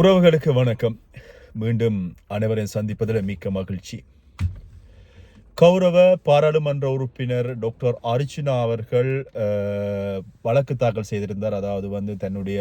உறவுகளுக்கு வணக்கம். மீண்டும் அனைவரையும் சந்திப்பதில் மிக்க மகிழ்ச்சி. கௌரவ பாராளுமன்ற உறுப்பினர் டாக்டர் அர்ச்சுனா அவர்கள் வழக்கு தாக்கல் செய்திருந்தார். அதாவது வந்து தன்னுடைய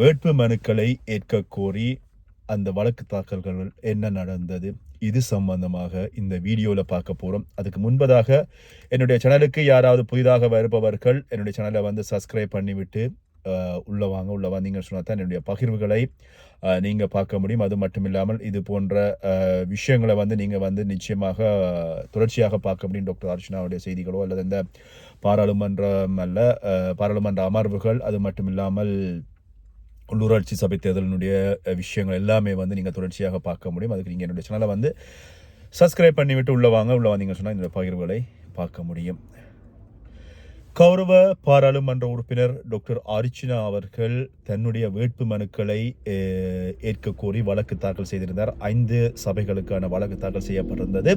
வேட்பு மனுக்களை ஏற்க கோரி அந்த வழக்கு தாக்கல்கள் என்ன நடந்தது இது சம்பந்தமாக இந்த வீடியோவில் பார்க்க போகிறோம் அதுக்கு முன்பதாக என்னுடைய சேனலுக்கு யாராவது புதிதாக வருபவர்கள் என்னுடைய சேனலை வந்து சப்ஸ்கிரைப் பண்ணிவிட்டு உள்ளே வாங்க உள்ளே வந்தீங்கன்னு சொன்னால் தான் என்னுடைய பகிர்வுகளை நீங்கள் பார்க்க முடியும். அது மட்டும் இல்லாமல் இது போன்ற விஷயங்களை வந்து நீங்கள் வந்து நிச்சயமாக தொடர்ச்சியாக பார்க்க முடியும். டாக்டர் அர்ச்சனாவுடைய செய்திகளோ அல்லது இந்த பாராளுமன்றம் அல்ல பாராளுமன்ற அமர்வுகள் அது மட்டும் இல்லாமல் உள்ளூராட்சி சபை தேர்தலினுடைய விஷயங்கள் எல்லாமே வந்து நீங்கள் தொடர்ச்சியாக பார்க்க முடியும். அதுக்கு நீங்கள் என்னுடைய சேனலை வந்து சப்ஸ்கிரைப் பண்ணிவிட்டு உள்ளே வாங்க உள்ளே வந்தீங்கன்னு சொன்னால் என்னுடைய பகிர்வுகளை பார்க்க முடியும். கௌரவ பாராளுமன்ற உறுப்பினர் டாக்டர் அர்ச்சனா அவர்கள் தன்னுடைய வேட்பு மனுக்களை ஏற்க கோரி வழக்கு தாக்கல் செய்திருந்தார். ஐந்து சபைகளுக்கான வழக்கு தாக்கல் செய்யப்பட்டிருந்தது.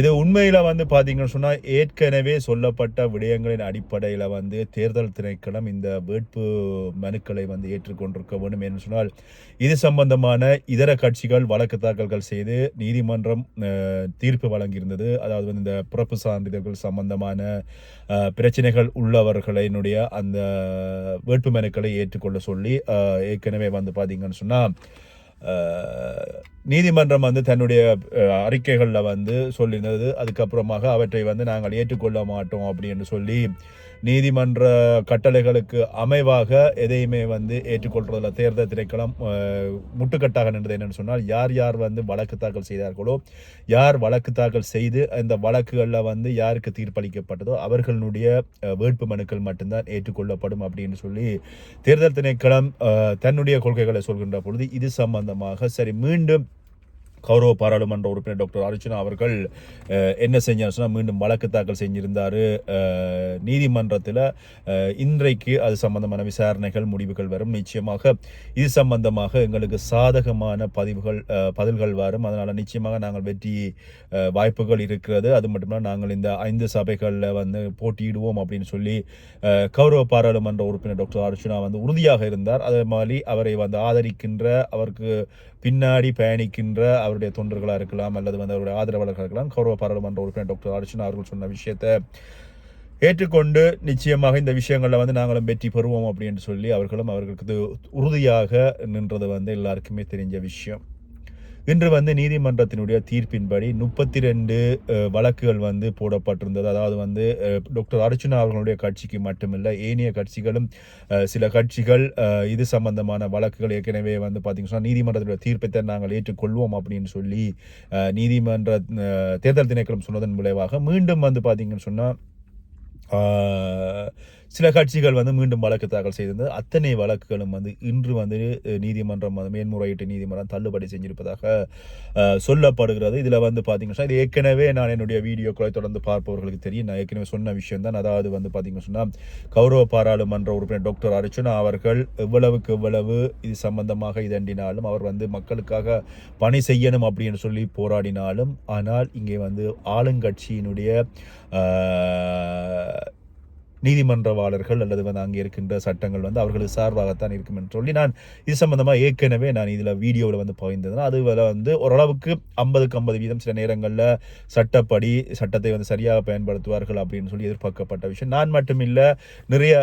இது உண்மையில் வந்து பார்த்தீங்கன்னு சொன்னால் ஏற்கனவே சொல்லப்பட்ட விடயங்களின் அடிப்படையில் வந்து தேர்தல் திணைக்களம் இந்த வேட்பு மனுக்களை வந்து ஏற்றுக்கொண்டிருக்க வேண்டும் என்று சொன்னால் இது சம்பந்தமான இதர கட்சிகள் வழக்கு தாக்கல்கள் செய்து நீதிமன்றம் தீர்ப்பு வழங்கியிருந்தது. அதாவது வந்து இந்த பிறப்பு சான்றிதழ்கள் சம்பந்தமான பிரச்சனைகள் பிரச்சனைகள் உள்ளவர்களினுடைய அந்த வேட்புமனுக்களை ஏற்றுக்கொள்ள சொல்லி ஏற்கனவே வந்து பார்த்தீங்கன்னு சொன்னால் நீதிமன்றம் வந்து தன்னுடைய அறிக்கைகளில் வந்து சொல்லியிருந்தது. அதுக்கப்புறமாக அவற்றை வந்து நாங்கள் ஏற்றுக்கொள்ள மாட்டோம் அப்படின்னு சொல்லி நீதிமன்ற கட்டளைகளுக்கு அமைவாக எதையுமே வந்து ஏற்றுக்கொள்றதில் தேர்தல் திணைக்களம் முட்டுக்கட்டாக நின்றது என்னென்னு சொன்னால் யார் யார் வந்து வழக்கு தாக்கல் செய்தார்களோ யார் வழக்கு தாக்கல் செய்து அந்த வழக்குகளில் வந்து யாருக்கு தீர்ப்பளிக்கப்பட்டதோ அவர்களுடைய வேட்பு மனுக்கள் மட்டும்தான் ஏற்றுக்கொள்ளப்படும் அப்படின்னு சொல்லி தேர்தல் திணைக்களம் தன்னுடைய கொள்கைகளை சொல்கின்ற பொழுது இது சம்பந்தமாக சரி மீண்டும் கௌரவ பாராளுமன்ற உறுப்பினர் டாக்டர் அர்ச்சனா அவர்கள் என்ன செஞ்சார் சொன்னால் மீண்டும் வழக்கு தாக்கல் செஞ்சிருந்தார். நீதிமன்றத்தில் இன்றைக்கு அது சம்பந்தமான விசாரணைகள் முடிவுகள் வரும். நிச்சயமாக இது சம்பந்தமாக எங்களுக்கு சாதகமான பதிவுகள் பதில்கள் வரும். அதனால் நிச்சயமாக நாங்கள் வெற்றி வாய்ப்புகள் இருக்கிறது. அது மட்டும் நாங்கள் இந்த ஐந்து சபைகளில் வந்து போட்டியிடுவோம் அப்படின்னு சொல்லி கௌரவ பாராளுமன்ற உறுப்பினர் டாக்டர் அர்ச்சனா வந்து உறுதியாக இருந்தார். அதே மாதிரி அவரை வந்து ஆதரிக்கின்ற அவருக்கு பின்னாடி பயணிக்கின்ற அவருடைய தொண்டர்களாக இருக்கலாம் அல்லது வந்து அவருடைய ஆதரவாளர்களாக இருக்கலாம் கௌரவ பாராளுமன்ற உறுப்பினர் டாக்டர் அர்ச்சனா அவர்கள் சொன்ன விஷயத்தை ஏற்றுக்கொண்டு நிச்சயமாக இந்த விஷயங்களில் வந்து நாங்களும் வெற்றி பெறுவோம் அப்படின்னு சொல்லி அவர்களும் அவர்களுக்கு உறுதியாக நின்றது வந்து எல்லாருக்குமே தெரிஞ்ச விஷயம். இன்று வந்து நீதிமன்றத்தினுடைய தீர்ப்பின்படி முப்பத்தி ரெண்டு வழக்குகள் வந்து போடப்பட்டிருந்தது. அதாவது வந்து டாக்டர் அர்ச்சுனா அவர்களுடைய கட்சிக்கு மட்டுமில்லை ஏனைய கட்சிகளும் சில கட்சிகள் இது சம்பந்தமான வழக்குகள் ஏற்கனவே வந்து பார்த்தீங்கன்னா நீதிமன்றத்தினுடைய தீர்ப்பை நாங்கள் ஏற்றுக்கொள்வோம் அப்படின்னு சொல்லி நீதிமன்ற தேர்தல் திணைக்களம் சொன்னதன் விளைவாக மீண்டும் வந்து பார்த்தீங்கன்னு சொன்னால் சில கட்சிகள் வந்து மீண்டும் வழக்கு தாக்கல் செய்திருந்தது. அத்தனை வழக்குகளும் வந்து இன்று வந்து நீதிமன்றம் வந்து மேன்முறையீட்டு நீதிமன்றம் தள்ளுபடி செஞ்சிருப்பதாக சொல்லப்படுகிறது. இதில் வந்து பார்த்தீங்கன்னா இது ஏற்கனவே நான் என்னுடைய வீடியோக்களை தொடர்ந்து பார்ப்பவர்களுக்கு தெரியும். நான் ஏற்கனவே சொன்ன விஷயம் தான் அதாவது வந்து பார்த்தீங்கன்னு சொன்னால் கௌரவ பாராளுமன்ற உறுப்பினர் டாக்டர் அர்ச்சுனா அவர்கள் எவ்வளவுக்கு எவ்வளவு இது சம்பந்தமாக இதண்டினாலும் அவர் வந்து மக்களுக்காக பணி செய்யணும் அப்படின்னு சொல்லி போராடினாலும் ஆனால் இங்கே வந்து ஆளுங்கட்சியினுடைய நீதிமன்றவாளர்கள் அல்லது வந்து அங்கே இருக்கின்ற சட்டங்கள் வந்து அவர்களுக்கு சார்பாகத்தான் இருக்கும் என்று சொல்லி நான் இது சம்பந்தமாக ஏற்கனவே நான் இதில் வீடியோவில் வந்து பகிர்ந்ததுனா அது வந்து ஓரளவுக்கு ஐம்பதுக்கு ஐம்பது வீதம் சில நேரங்களில் சட்டப்படி சட்டத்தை வந்து சரியாக பயன்படுத்துவார்கள் அப்படின்னு சொல்லி எதிர்பார்க்கப்பட்ட விஷயம். நான் மட்டும் இல்லை நிறைய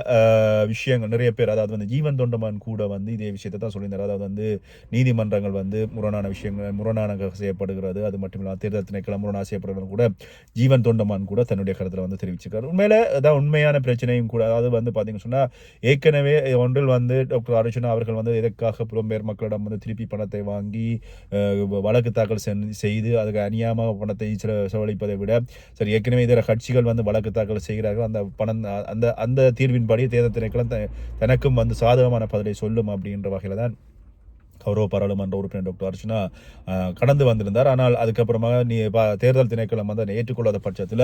விஷயங்கள் நிறைய பேர் அதாவது வந்து ஜீவன் தொண்டமான் கூட வந்து இதே விஷயத்தை தான் சொல்லியிருந்தார். அதாவது வந்து நீதிமன்றங்கள் வந்து முரணான விஷயங்கள் முரணான செய்யப்படுகிறது. அது மட்டும் இல்லாமல் தேர்தல் திணைக்களம் முரணாக செய்யப்படுகிறது கூட ஜீவன் தொண்டமான் கூட தன்னுடைய கருத்தில் வந்து தெரிவிச்சிருக்காரு. உண்மையில அதான் உண்மையான பிரச்சனையும் கூட அதாவது வந்து பார்த்தீங்கன்னு சொன்னால் ஏற்கனவே ஒன்றில் வந்து டாக்டர் அர்ஜுனா அவர்கள் வந்து எதற்காக புலம்பெயர் மக்களிடம் வந்து திருப்பி பணத்தை வாங்கி வழக்கு தாக்கல் செய்து அதுக்கு அநியாயமாக பணத்தை செல- செலவழிப்பதை விட சரி ஏற்கனவே இதர கட்சிகள் வந்து வழக்கு தாக்கல் செய்கிறார்கள் அந்த பணம் அந்த அந்த தீர்வின்படி தேர்தல் திணைக்களம் தனக்கும் வந்து சாதகமான பதிலை சொல்லும் அப்படின்ற வகையில் தான் கௌரவ பாராளுமன்ற உறுப்பினர் டாக்டர் அர்ச்சனா கடந்து வந்திருந்தார். ஆனால் அதுக்கப்புறமாக நீ பா- தேர்தல் திணைக்களம் வந்து ஏற்றுக்கொள்ளாத பட்சத்தில்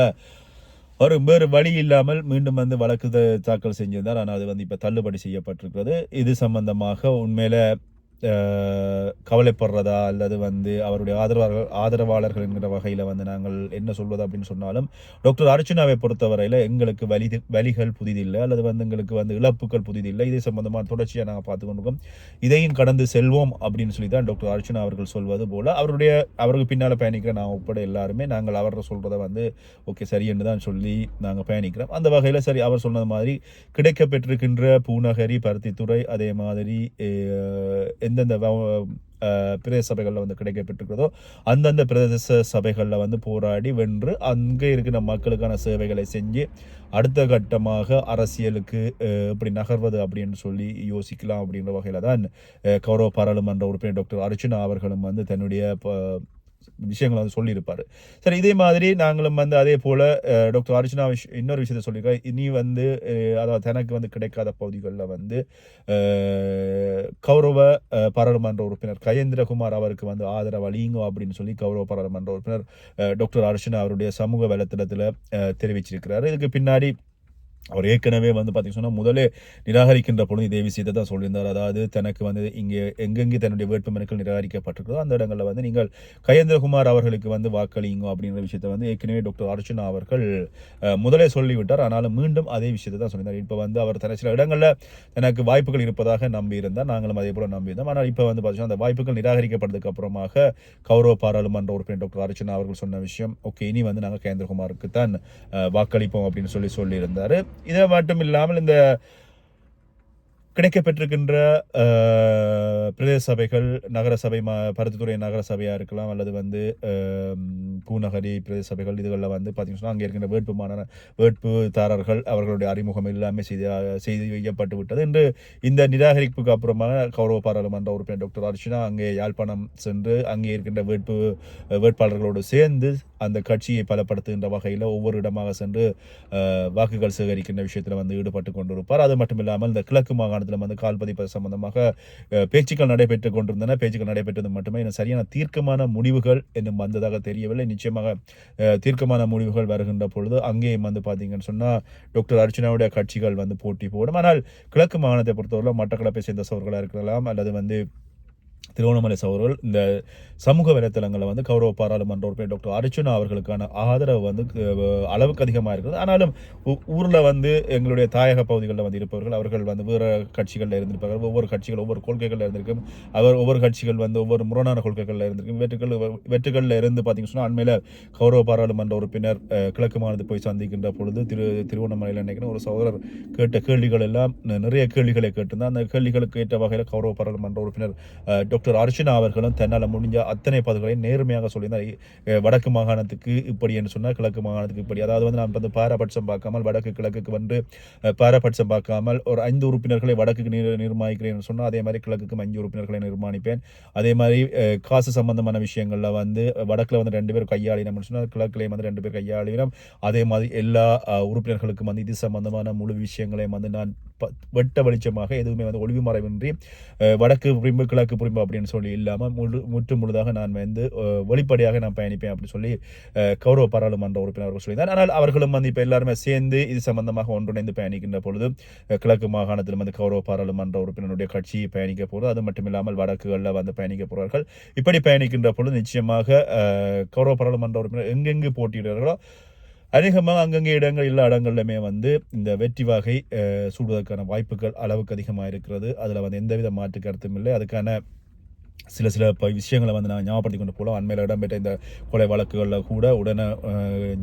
வரும் வேறு வழி இல்லாமல் மீண்டும் வந்து வழக்கு தாக்கல் செஞ்சிருந்தார். ஆனால் அது வந்து இப்போ தள்ளுபடி செய்யப்பட்டிருக்கிறது. இது சம்பந்தமாக உண்மையில கவலைப்படுறதா அல்லது வந்து அவருடைய ஆதரவாளர்கள் ஆதரவாளர்கள் என்கிற வகையில் வந்து நாங்கள் என்ன சொல்வது அப்படின்னு சொன்னாலும் டாக்டர் அர்ச்சனாவை பொறுத்தவரையில் எங்களுக்கு வலி வலிகள் புதிதில்லை அல்லது வந்து எங்களுக்கு வந்து இழப்புகள் புதிதில்லை. இது சம்பந்தமாக தொடர்ச்சியாக நாங்கள் பார்த்து கொண்டிருக்கோம். இதையும் கடந்து செல்வோம் அப்படின்னு சொல்லி தான் டாக்டர் அர்ச்சனா அவர்கள் சொல்வது போல் அவருடைய அவருக்கு பின்னால் பயணிக்கிற நான் உட்பட எல்லாருமே நாங்கள் அவர் சொல்கிறத வந்து ஓகே சரி என்று தான் சொல்லி நாங்கள் பயணிக்கிறோம். அந்த வகையில் சரி அவர் சொன்னது மாதிரி கிடைக்கப்பெற்றிருக்கின்ற பூநகரி பருத்தித்துறை அதே மாதிரி எந்தெந்த பிரதேச சபைகளில் வந்து கிடைக்கப்பட்டிருக்கிறதோ அந்தந்த பிரதேச சபைகளில் வந்து போராடி வென்று அங்கே இருக்கிற மக்களுக்கான சேவைகளை செஞ்சு அடுத்த கட்டமாக அரசியலுக்கு இப்படி எப்படி நகர்வது அப்படின்னு சொல்லி யோசிக்கலாம் அப்படின்ற வகையில் தான் கௌரவ பாராளுமன்ற உறுப்பினர் டாக்டர் அர்ஜுனா அவர்களும் வந்து தன்னுடைய விஷயங்களை வந்து சொல்லியிருப்பார். சரி இதே மாதிரி நாங்களும் வந்து அதே போல் டாக்டர் அர்ச்சனா விஷ் இன்னொரு விஷயத்தை சொல்லியிருக்கோம் இனி வந்து அதாவது தனக்கு வந்து கிடைக்காத பகுதிகளில் வந்து கௌரவ பாராளுமன்ற உறுப்பினர் கயேந்திரகுமார் அவருக்கு வந்து ஆதரவு அழியுங்க அப்படின்னு சொல்லி கௌரவ பாராளுமன்ற உறுப்பினர் டாக்டர் அர்ச்சனா அவருடைய சமூக வலைத்தளத்தில் தெரிவிச்சிருக்கிறார். இதுக்கு பின்னாடி அவர் ஏற்கனவே வந்து பார்த்தீங்கன்னா சொன்னால் முதலே நிராகரிக்கின்ற பொழுது இதே விஷயத்தை தான் சொல்லியிருந்தார். அதாவது தனக்கு வந்து இங்கே எங்கெங்கே தன்னுடைய வேட்புமனுக்கள் நிராகரிக்கப்பட்டிருக்கிறதோ அந்த இடங்களில் வந்து நீங்கள் கயேந்திரகுமார் அவர்களுக்கு வந்து வாக்களிங்க அப்படிங்கிற விஷயத்தை வந்து ஏற்கனவே டாக்டர் அர்ச்சனா அவர்கள் முதலே சொல்லிவிட்டார். ஆனாலும் மீண்டும் அதே விஷயத்தை தான் சொல்லியிருந்தார். இப்போ வந்து அவர் தன சில இடங்களில் எனக்கு வாய்ப்புகள் இருப்பதாக நம்பியிருந்தார். நாங்களும் அதே போல் நம்பியிருந்தோம். ஆனால் இப்போ வந்து பார்த்தீங்கன்னா அந்த வாய்ப்புகள் நிராகரிக்கப்பட்டதுக்கு அப்புறமாக கௌரவ பாராளுமன்ற உறுப்பினர் டாக்டர் அர்ச்சனா அவர்கள் சொன்ன விஷயம் ஓகே இனி வந்து நாங்கள் கேந்திரகுமாருக்கு தான் வாக்களிப்போம் அப்படின்னு சொல்லி சொல்லியிருந்தார். இதை மட்டும் இல்லாமல் இந்த கிடைக்கப்பெற்றிருக்கின்ற பிரதேச சபைகள் நகர சபை ம பருத்தித்துறை நகர சபையாக இருக்கலாம் அல்லது வந்து பூநகரி பிரதேச சபைகள் இதுகளில் வந்து பார்த்திங்கன்னா அங்கே இருக்கின்ற வேட்புமான வேட்புதாரர்கள் அவர்களுடைய அறிமுகம் எல்லாமே செய்து செய்து வைக்கப்பட்டு விட்டது. என்று இந்த நிராகரிப்புக்கு அப்புறமாக கௌரவ பாராளுமன்ற உறுப்பினர் டாக்டர் அர்ச்சனா அங்கே யாழ்ப்பாணம் சென்று அங்கே இருக்கின்ற வேட்பு வேட்பாளர்களோடு சேர்ந்து அந்த கட்சியை பலப்படுத்துகின்ற வகையில் ஒவ்வொரு இடமாக சென்று வாக்குகள் சேகரிக்கின்ற விஷயத்தில் வந்து ஈடுபட்டு கொண்டிருப்பார். அது மட்டும் இல்லாமல் இந்த கிழக்கு மாகாணத்தில் வந்து கால்பதிப்பது சம்பந்தமாக பேச்சுக்கள் நடைபெற்று கொண்டிருந்தன. பேச்சுக்கள் நடைபெற்றது மட்டுமே. இன்னும் சரியான தீர்க்கமான முடிவுகள் இன்னும் வந்ததாக தெரியவில்லை. நிச்சயமாக தீர்க்கமான முடிவுகள் வருகின்ற பொழுது அங்கேயும் வந்து பார்த்தீங்கன்னு சொன்னால் டாக்டர் அர்ச்சனாவுடைய கட்சிகள் வந்து போட்டி போடும். ஆனால் கிழக்கு மாகாணத்தை பொறுத்தவரை மட்டக்களப்பை சேர்ந்த சவர்களாக இருக்கலாம் அல்லது வந்து திருவண்ணாமலை சகோதரர்கள் இந்த சமூக வலைத்தளங்களை வந்து கௌரவ பாராளுமன்ற உறுப்பினர் டாக்டர் அர்ச்சுனா அவர்களுக்கான ஆதரவு வந்து அளவுக்கு அதிகமாக இருக்குது. ஆனாலும் ஊரில் வந்து எங்களுடைய தாயக பகுதிகளில் வந்து இருப்பவர்கள் அவர்கள் வந்து வேறு கட்சிகளில் இருந்திருப்பார்கள். ஒவ்வொரு கட்சிகள் ஒவ்வொரு கொள்கைகளில் இருந்திருக்கும். அவர் ஒவ்வொரு கட்சிகள் வந்து ஒவ்வொரு முரணான கொள்கைகளில் இருந்திருக்கும். வெற்றுகள் வெற்றுகளில் இருந்து பார்த்தீங்கன்னு சொன்னால் அண்மையில் கௌரவ பாராளுமன்ற உறுப்பினர் கிழக்கு மாநிலத்தை போய் சந்திக்கின்ற பொழுது திரு திருவண்ணாமலையில் நினைக்கிறேன் ஒரு சகோதரர் கேட்ட கேள்விகள் எல்லாம் நிறைய கேள்விகளை கேட்டிருந்தார். அந்த கேள்விகளுக்கு ஏற்ற வகையில் கௌரவ பாராளுமன்ற உறுப்பினர் டாக்டர் டாக்டர் அர்ச்சனா அவர்களும் தன்னால் முடிஞ்ச அத்தனை பதில்களையும் நேர்மையாக சொல்லியிருந்தார். வடக்கு மாகாணத்துக்கு இப்படி என்று சொன்னால் கிழக்கு மாகாணத்துக்கு இப்படி. அதாவது வந்து நான் வந்து பாரபட்சம் பார்க்காமல் வடக்கு கிழக்குக்கு வந்து பாரபட்சம் பார்க்காமல் ஒரு ஐந்து உறுப்பினர்களை வடக்குக்கு நிர் நிர்மாணிக்கிறேன் சொன்னால் அதே மாதிரி கிழக்குக்கும் அஞ்சு உறுப்பினர்களை நிர்மாணிப்பேன். அதே மாதிரி காசு சம்பந்தமான விஷயங்களில் வந்து வடக்கில் வந்து ரெண்டு பேர் கையாளினோம்னு சொன்னால் கிழக்குலேயும் வந்து ரெண்டு பேர் கையாளினோம். அதே மாதிரி எல்லா உறுப்பினர்களுக்கும் வந்து இது சம்பந்தமான முழு விஷயங்களையும் வந்து நான் வெட்ட வெளிச்சமாக எதுவுமே வந்து ஒளிவு மறைவின்றி வடக்கு புரிம்பு கிழக்கு புரிம்பு அப்படின்னு சொல்லி இல்லாமல் முழு முற்று முழுதாக நான் வந்து வெளிப்படையாக நான் பயணிப்பேன் அப்படின்னு சொல்லி கௌரவ பாராளுமன்ற உறுப்பினர் அவர்கள் சொல்லியிருந்தார். ஆனால் அவர்களும் வந்து இப்போ எல்லாருமே சேர்ந்து இது சம்பந்தமாக ஒன்றிணைந்து பயணிக்கின்ற பொழுது கிழக்கு மாகாணத்தில் வந்து கௌரவ பாராளுமன்ற உறுப்பினருடைய கட்சி பயணிக்க போகிறது அது மட்டும் இல்லாமல் வடக்குகளில் வந்து பயணிக்க போகிறார்கள் இப்படி பயணிக்கின்ற பொழுது நிச்சயமாக கௌரவ பாராளுமன்ற உறுப்பினர் எங்கெங்கு போட்டியிடுகிறார்களோ அநேகமாக அங்கங்கே இடங்கள் எல்லா இடங்கள்லையுமே வந்து இந்த வெற்றி வகை சூடுவதற்கான வாய்ப்புகள் அளவுக்கு அதிகமாக இருக்கிறது அதில் வந்து எந்தவித மாற்று கருத்தும் இல்லை. அதுக்கான சில சில ப விஷயங்களை வந்து நான் ஞாபகப்படுத்தி கொண்டு போகலாம். அண்மையில் இடம்பெற்ற இந்த கொலை வழக்குகளில் கூட உடனே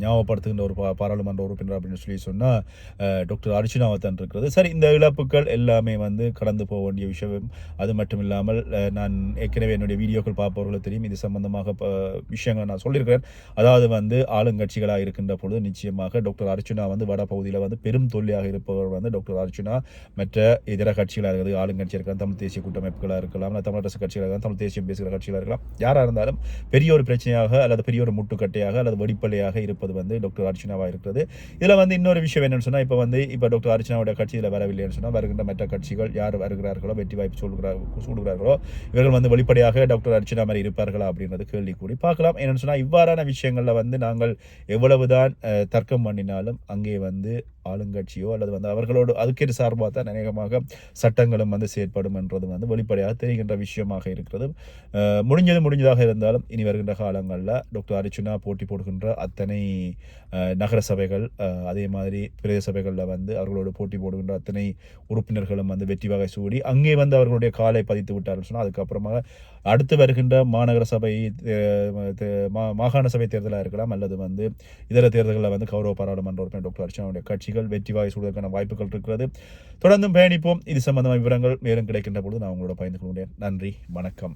ஞாபகப்படுத்துகின்ற ஒரு பா- பாராளுமன்ற உறுப்பினர் அப்படின்னு சொல்லி சொன்னால் டாக்டர் அர்ஜுனாவத்தன் இருக்கிறது. சரி இந்த இழப்புகள் எல்லாமே வந்து கடந்து போக வேண்டிய விஷயம். அது மட்டும் இல்லாமல் நான் ஏற்கனவே என்னுடைய வீடியோக்கள் பார்ப்பவர்களுக்கு தெரியும். இது சம்பந்தமாக ப- விஷயங்களை நான் சொல்லியிருக்கிறேன். அதாவது வந்து ஆளுங்கட்சிகளாக இருக்கின்ற பொழுது நிச்சயமாக டாக்டர் அர்ச்சுனா வந்து வட பகுதியில் வந்து பெரும் தொல்லியாக இருப்பவர் வந்து டாக்டர் அர்ச்சுனா மற்ற இதர கட்சிகளாக இருக்குது ஆளுங்கட்சியாக இருக்கலாம் தமிழ் தேசிய கூட்டமைப்புகளாக இருக்கலாம் தமிழரசு கட்சிகளாக இருக்கலாம் தமிழ் தேசியம் பேசுகிற கட்சிகளாக இருக்கலாம். யாராக இருந்தாலும் பெரிய ஒரு பிரச்சனையாக அல்லது பெரிய ஒரு முட்டுக்கட்டையாக அல்லது வெடிப்பலையாக இருப்பது வந்து டாக்டர் அர்ச்சனாவாக இருக்கிறது. இதில் வந்து இன்னொரு விஷயம் என்னென்னு சொன்னால் இப்போ வந்து இப்போ டாக்டர் அர்ச்சனாவோட கட்சியில் வரவில்லைன்னு சொன்னால் வருகின்ற மற்ற கட்சிகள் யார் வருகிறார்களோ வெற்றி வாய்ப்பு சொல்கிறார் சூடுகிறார்களோ இவர்கள் வந்து வெளிப்படையாக டாக்டர் அர்ச்சனா மாதிரி இருப்பார்களா அப்படின்றது கேள்வி கூடி பார்க்கலாம். என்னென்னு சொன்னால் இவ்வாறான விஷயங்களில் வந்து நாங்கள் எவ்வளவுதான் தர்க்கம் பண்ணினாலும் அங்கே வந்து ஆளுங்கட்சியோ அல்லது வந்து அவர்களோடு அதுக்கேற்ற சார்பாக தான் அநேகமாக சட்டங்களும் வந்து செயற்படும் என்றது வந்து வெளிப்படையாக தெரிகின்ற விஷயமாக இருக்கிறது. முடிஞ்சது முடிஞ்சதாக இருந்தாலும் இனி வருகின்ற காலங்களில் டாக்டர் அரிச்சுனா போட்டி போடுகின்ற அத்தனை நகர சபைகள் அதே மாதிரி பிரதேச சபைகளில் வந்து அவர்களோடு போட்டி போடுகின்ற அத்தனை உறுப்பினர்களும் வந்து வெற்றி வகை சூடி அங்கே வந்து அவர்களுடைய காலை பதித்து விட்டார்கள். சொன்னால் அதுக்கப்புறமாக அடுத்து வருகின்ற மாநகர சபை மா- மாகாண சபை தேர்தலாக இருக்கலாம் அல்லது வந்து இதர தேர்தல்களில் வந்து கௌரவ பாராளுமன்ற உறுப்பினர் டாக்டர் அர்ச்சனாவுடைய கட்சிகள் வெற்றி வாய் சூடுவதற்கான வாய்ப்புகள் இருக்கிறது. தொடர்ந்தும் பயணிப்போம். இது சம்பந்தமான விவரங்கள் மேலும் கிடைக்கின்ற பொழுது நான் உங்களோட பயந்து கொள்கிறேன். நன்றி. வணக்கம்.